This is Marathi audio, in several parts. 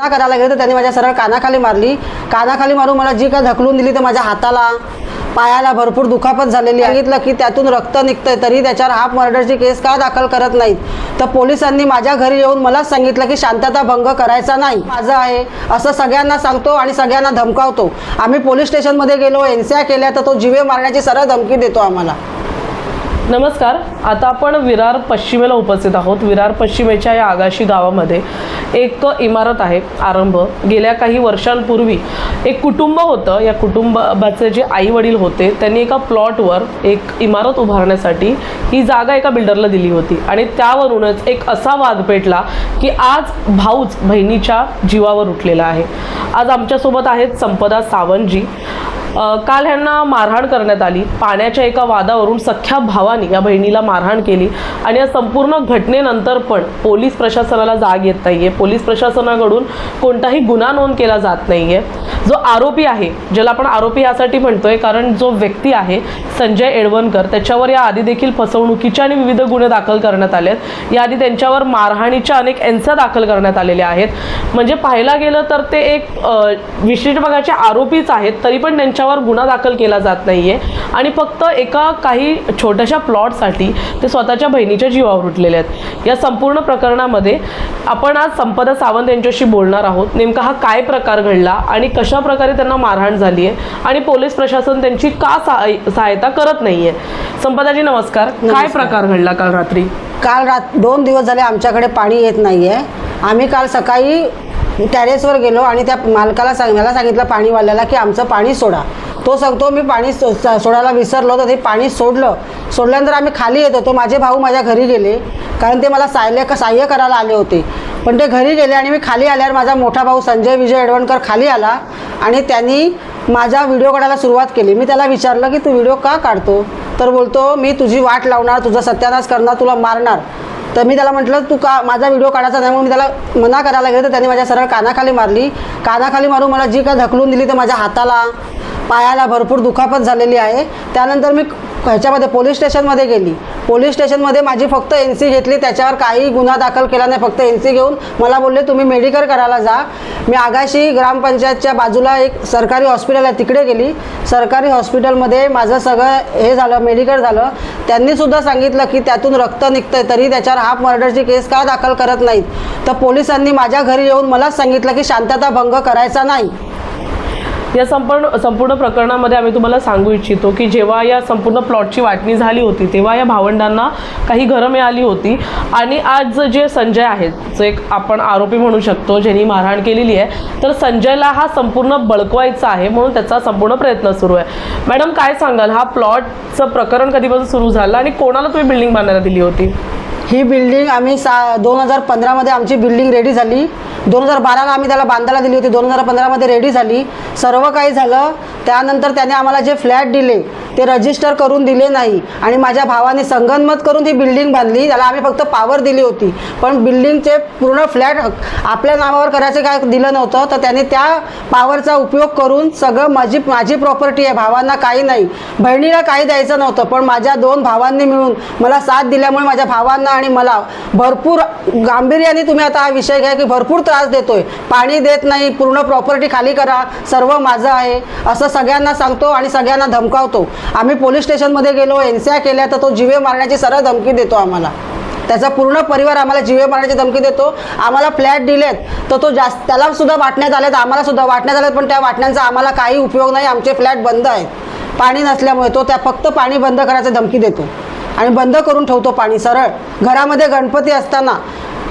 ना करायला गेलं तर त्यांनी माझ्या सरळ कानाखाली मारली. कानाखाली मारून मला जी काय ढकलून दिली तर माझ्या हाताला. पायाला भरपूर दुखापत झालेली सांगितलं की त्यातून रक्त निघतंय तरी त्याच्यावर हाफ मर्डरची केस का दाखल करत नाहीत? तर पोलिसांनी माझ्या घरी येऊन मलाच सांगितलं की शांतता भंग करायचा नाही. माझं आहे. असं सगळ्यांना सांगतो आणि सगळ्यांना धमकावतो. आम्ही पोलीस स्टेशनमध्ये गेलो एनसीआय केल्या तर तो जिवे मारण्याची सरळ धमकी देतो आम्हाला. नमस्कार. आता आपण विरार पश्चिमेला उपस्थित आहोत. विरार पश्चिमेच्या या आगाशी गावामध्ये एक इमारत आहे आरंभ. गेल्या काही वर्षांपूर्वी एक कुटुंब होतं. या कुटुंबाचे जे आई वडील होते त्यांनी एका प्लॉटवर एक इमारत उभारण्यासाठी ही जागा एका बिल्डरला दिली होती. आणि त्यावरूनच एक असा वाद पेटला की आज भाऊच बहिणीच्या जीवावर उठलेला आहे. आज आमच्यासोबत आहेत संपदा सावंतजी. काल ह्यांना मारहाण करण्यात आली. पाण्याच्या एका वादावरून सख्या भावाने या बहिणीला मारहाण केली आणि या संपूर्ण घटनेनंतर पण पोलीस प्रशासनाला जाग येत नाहीये. पोलीस प्रशासनाकडून कोणताही गुन्हा नोंद केला जात नाहीये. जो आरोपी आहे ज्याला आपण आरोपी यासाठी म्हणतोय कारण जो व्यक्ती आहे संजय एडवणकर त्याच्यावर या आधी देखील फसवणुकीच्या आणि विविध गुन्हे दाखल करण्यात आले आहेत याआधी त्यांच्यावर मारहाणीच्या अनेक एन्सा दाखल करण्यात आलेल्या आहेत. म्हणजे पाहायला गेलं तर ते एक विशेष विशिष्ट आरोपीच आहेत तरी पण त्यांच्या त्यांच्यावर गुन्हा दाखल केला जात नाहीये. आणि फक्त एका काही छोट्याशा प्लॉटसाठी ते स्वतःच्या बहिणीच्या जीवावर उठलेले आहेत. या संपूर्ण प्रकरणामध्ये आपण आज संपदा सावंत यांच्याशी बोलणार आहोत. नेमका हा काय प्रकार घडला आणि कशा प्रकारे त्यांना मारहाण झाली आहे आणि पोलीस प्रशासन त्यांची का सहाय- सहायता करत नाहीये. संपदाजी नमस्कार. काय. प्रकार घडला काल रात्री? काल रात दोन दिवस झाले आमच्याकडे पाणी येत नाही आहे आम्ही काल सकाळी टॅरेसवर गेलो आणि त्या मालकाला सांग मला सांगितलं पाणीवाल्याला की आमचं पाणी सोडा. तो सांगतो मी पाणी सो- सोडायला विसरलो तर ते पाणी सोडलं. सोडल्यानंतर आम्ही खाली येत होतो. माझे भाऊ माझ्या घरी गेले. कारण ते मला साह्य सहाय्य करायला आले होते. पण ते घरी गेले आणि मी खाली आल्यावर माझा मोठा भाऊ संजय विजय एडवणकर खाली आला आणि त्यांनी माझा व्हिडिओ काढायला सुरुवात केली. मी त्याला विचारलं की तू व्हिडिओ का काढतो? तर बोलतो मी तुझी वाट लावणार तुझा सत्यानाश करणार तुला मारणार. तर मी त्याला म्हटलं तू का माझा व्हिडिओ काढायचा नाही. म्हणून मी त्याला मना करायला गेलं. तर त्याने माझ्या सरळ कानाखाली मारली. कानाखाली मारून मला जी काय ढकलून दिली तर माझ्या हाताला पायाला भरपूर दुखापत झालेली आहे. त्यानंतर मी ह्याच्यामध्ये पोलीस स्टेशनमध्ये गेली. पोलीस स्टेशनमध्ये माझी फक्त एन सी घेतली. त्याच्यावर काही गुन्हा दाखल केला नाही. फक्त एन सी घेऊन मला बोलले तुम्ही मेडिकल करायला जा. मी आगाशी ग्रामपंचायतच्या बाजूला एक सरकारी हॉस्पिटल आहे तिकडे गेली. सरकारी हॉस्पिटलमध्ये माझं सगळं हे झालं मेडिकल झालं. त्यांनीसुद्धा सांगितलं की त्यातून रक्त निघतंय तरी त्याच्यावर हाफ मर्डरची केस का दाखल करत नाहीत? तर पोलिसांनी माझ्या घरी येऊन मलाच सांगितलं की शांतता भंग करायचा नाही. या संपूर्ण संपूर्ण प्रकरणामध्ये आम्ही तुम्हाला सांगू इच्छितो की जेव्हा या संपूर्ण प्लॉटची वाटणी झाली होती तेव्हा या भावंडांना काही घरं मिळाली होती. आणि आज जे संजय आहेत जो एक आपण आरोपी म्हणू शकतो ज्यांनी मारहाण केलेली आहे तर संजयला हा संपूर्ण बळकवायचा आहे म्हणून त्याचा संपूर्ण प्रयत्न सुरू आहे. मॅडम काय सांगाल? हा प्लॉटचं प्रकरण कधीपासून सुरू झालं आणि कोणाला तुम्ही बिल्डिंग बांधायला दिली होती? ही बिल्डिंग आम्ही सा दोन हजार पंधरामध्ये आमची बिल्डिंग रेडी झाली. दोन हजार बाराला आम्ही त्याला बांधायला दिली होती. दोन हजार पंधरामध्ये रेडी झाली. सर्व काही झालं. त्यानंतर त्याने आम्हाला जे फ्लॅट दिले ते रजिस्टर करून दिले नाही. आणि माझ्या भावाने संगनमत करून ती बिल्डिंग बांधली. त्याला आम्ही फक्त पावर दिली होती. पण बिल्डिंगचे पूर्ण फ्लॅट आपल्या नावावर करायचं काय दिलं नव्हतं. तर त्याने त्या पावरचा उपयोग करून सगळं माझी माझी प्रॉपर्टी आहे. भावांना काही नाही. बहिणीला काही द्यायचं नव्हतं. पण माझ्या दोन भावांनी मिळून मला साथ दिल्यामुळे माझ्या भावांना आणि मला भरपूर गांभीर्याने तुम्ही आता हा विषय घ्या की भरपूर त्रास देतोय. पाणी देत नाही. पूर्ण प्रॉपर्टी खाली करा. सर्व माझं आहे. असं सगळ्यांना सांगतो आणि सगळ्यांना धमकावतो. आम्ही पोलीस स्टेशनमध्ये गेलो एनसीआ केल्या तर तो जिवे मारण्याची सरळ धमकी देतो आम्हाला. त्याचा पूर्ण परिवार आम्हाला जिवे मारण्याची धमकी देतो. आम्हाला फ्लॅट दिलेत तर तो जास्त त्याला सुद्धा वाटण्यात आलेत आम्हाला सुद्धा वाटण्यात आलेत पण त्या वाटण्यांचा आम्हाला काही उपयोग नाही आमचे फ्लॅट बंद आहेत. पाणी नसल्यामुळे तो त्या फक्त पाणी बंद करायची धमकी देतो. आणि बंद करून ठेवतो पाणी सरळ. घरामध्ये गणपती असताना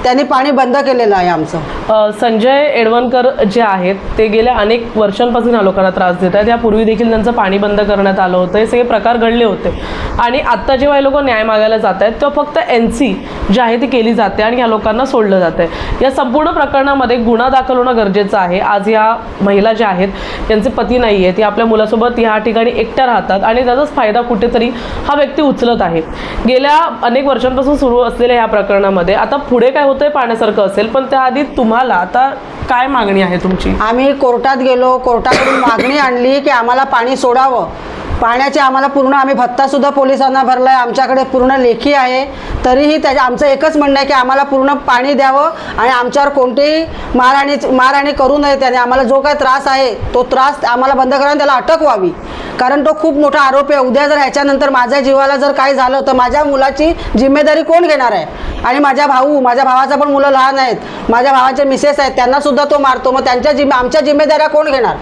त्यांनी पाणी बंद केलेलं आहे आमचं. संजय एडवणकर जे आहेत ते गेल्या अनेक वर्षांपासून या लोकांना त्रास देत आहेत. यापूर्वी देखील त्यांचं पाणी बंद करण्यात आलं होतं. हे सगळे प्रकार घडले होते. आणि आत्ता जेव्हा हे लोक न्याय मागायला जात आहेत तेव्हा फक्त एन सी जी आहे ती केली जाते आणि ह्या लोकांना सोडलं जातं आहे या संपूर्ण प्रकरणामध्ये गुन्हा दाखल होणं गरजेचं आहे. आज या महिला ज्या आहेत त्यांचे पती नाही आहेत. या आपल्या मुलासोबत ह्या ठिकाणी एकट्या राहतात आणि त्याचाच फायदा कुठेतरी हा व्यक्ती उचलत आहे. गेल्या अनेक वर्षांपासून सुरू असलेल्या या प्रकरणामध्ये आता पुढे काय होतंय पाहण्यासारखं असेल पण त्याआधी तुम्हाला आता काय मागणी आहे तुमची? आम्ही कोर्टात गेलो कोर्टाकडून मागणी आणली की आम्हाला पाणी सोडावं. पाण्याचे आम्हाला पूर्ण आम्ही भत्तासुद्धा पोलिसांना भरला आहे आमच्याकडे पूर्ण लेखी आहे. तरीही त्याच्या आमचं एकच म्हणणं आहे की आम्हाला पूर्ण पाणी द्यावं आणि आमच्यावर कोणतेही मारहाणी मारहाणी करू नये त्याने. आम्हाला जो काय त्रास आहे तो त्रास आम्हाला बंद करा त्याला अटक व्हावी. कारण तो खूप मोठा आरोपी आहे. उद्या जर ह्याच्यानंतर माझ्या जीवाला जर काय झालं तर माझ्या मुलाची जिम्मेदारी कोण घेणार आहे? आणि माझ्या भाऊ माझ्या भावाचा पण मुलं लहान आहेत. माझ्या भावाचे मिसेस आहेत त्यांनासुद्धा तो मारतो. मग त्यांच्या जिम्मे आमच्या जिम्मेदाऱ्या कोण घेणार?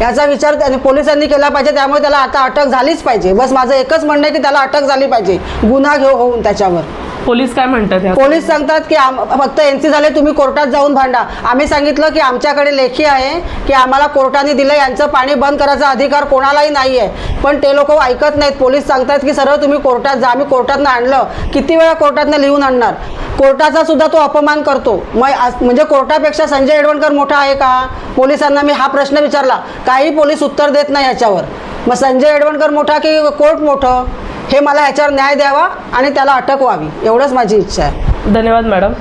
याचा विचार त्याने पोलिसांनी केला पाहिजे त्यामुळे त्याला आता अटक झालीच पाहिजे. बस माझं एकच म्हणणं आहे की त्याला अटक झाली पाहिजे. गुन्हा घेऊ होऊन त्याच्यावर. पोलीस काय म्हणतात पोलीस सांगतात की आम फक्त एनसी झाले तुम्ही कोर्टात जाऊन भांडा. आम्ही सांगितलं की आमच्याकडे लेखी आहे की आम्हाला कोर्टाने दिलं यांचं पाणी बंद करायचा अधिकार कोणालाही नाही आहे पण ते लोक ऐकत नाहीत. पोलीस सांगतात की सरळ तुम्ही कोर्टात जा आम्ही कोर्टातनं आणलं. किती वेळा कोर्टातनं लिहून आणणार? कोर्टाचा सुद्धा तो अपमान करतो. मग आज- म्हणजे कोर्टापेक्षा संजय एडवणकर मोठा आहे का? पोलिसांना मी हा प्रश्न विचारला. काही पोलीस उत्तर देत नाही याच्यावर. मग संजय एडवणकर मोठा की कोर्ट मोठं? हे मला ह्याच्यावर न्याय द्यावा आणि त्याला अटक व्हावी. एवढंच माझी इच्छा आहे. धन्यवाद मॅडम.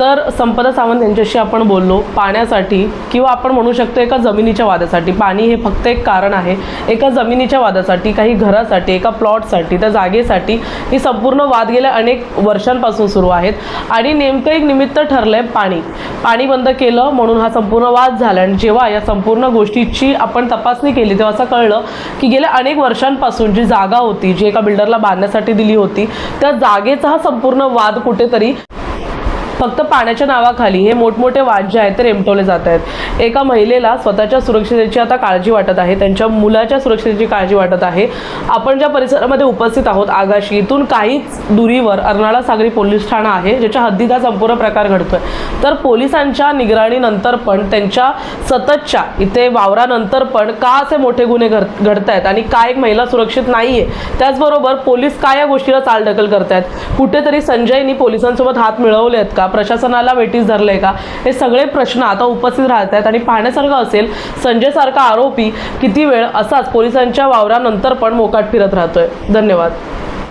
तर संपदा सावंत यांच्याशी आपण बोललो पाण्यासाठी किंवा आपण म्हणू शकतो एका जमिनीच्या वादासाठी. पाणी हे फक्त एक कारण आहे. एका जमिनीच्या वादासाठी काही घरासाठी एका प्लॉटसाठी त्या जागेसाठी ही संपूर्ण वाद गेल्या अनेक वर्षांपासून सुरू आहेत. आणि नेमकं एक निमित्त ठरलं आहे पाणी. पाणी बंद केलं म्हणून हा संपूर्ण वाद झाला आणि जेव्हा या संपूर्ण गोष्टीची आपण तपासणी केली तेव्हा असं कळलं की गेल्या अनेक वर्षांपासून जी जागा होती जी एका बिल्डरला बांधण्यासाठी दिली होती त्या जागेचा हा संपूर्ण वाद कुठेतरी फक्त पाण्याच्या नावाखाली हे मोठमोठे वाद जे आहेत ते रेमटवले जात आहेत. एका महिलेला स्वतःच्या सुरक्षितेची आता काळजी वाटत आहे त्यांच्या मुलाच्या सुरक्षितेची काळजी वाटत आहे. आपण ज्या परिसरामध्ये उपस्थित आहोत आगाशी इथून काहीच दुरीवर अर्नाळा सागरी पोलीस ठाणा आहे ज्याच्या हद्दीत हा संपूर्ण प्रकार घडतोय. तर पोलिसांच्या निगराणीनंतर पण त्यांच्या सततच्या इथे वावरानंतर पण का असे मोठे गुन्हे घड घडत आहेत आणि का एक महिला सुरक्षित नाही आहे त्याचबरोबर पोलीस का या गोष्टीला चालढकल करत आहेत कुठेतरी संजयनी पोलिसांसोबत हात मिळवले आहेत का? का प्रशासनाला वेटीस धरले का? हे सगळे प्रश्न आता उपस्थित राहत आहेत आणि पाहण्यासारखं असेल संजय सारखा आरोपी किती वेळ असाच पोलिसांच्या वावरानंतर पण मोकाट फिरत राहतोय. धन्यवाद.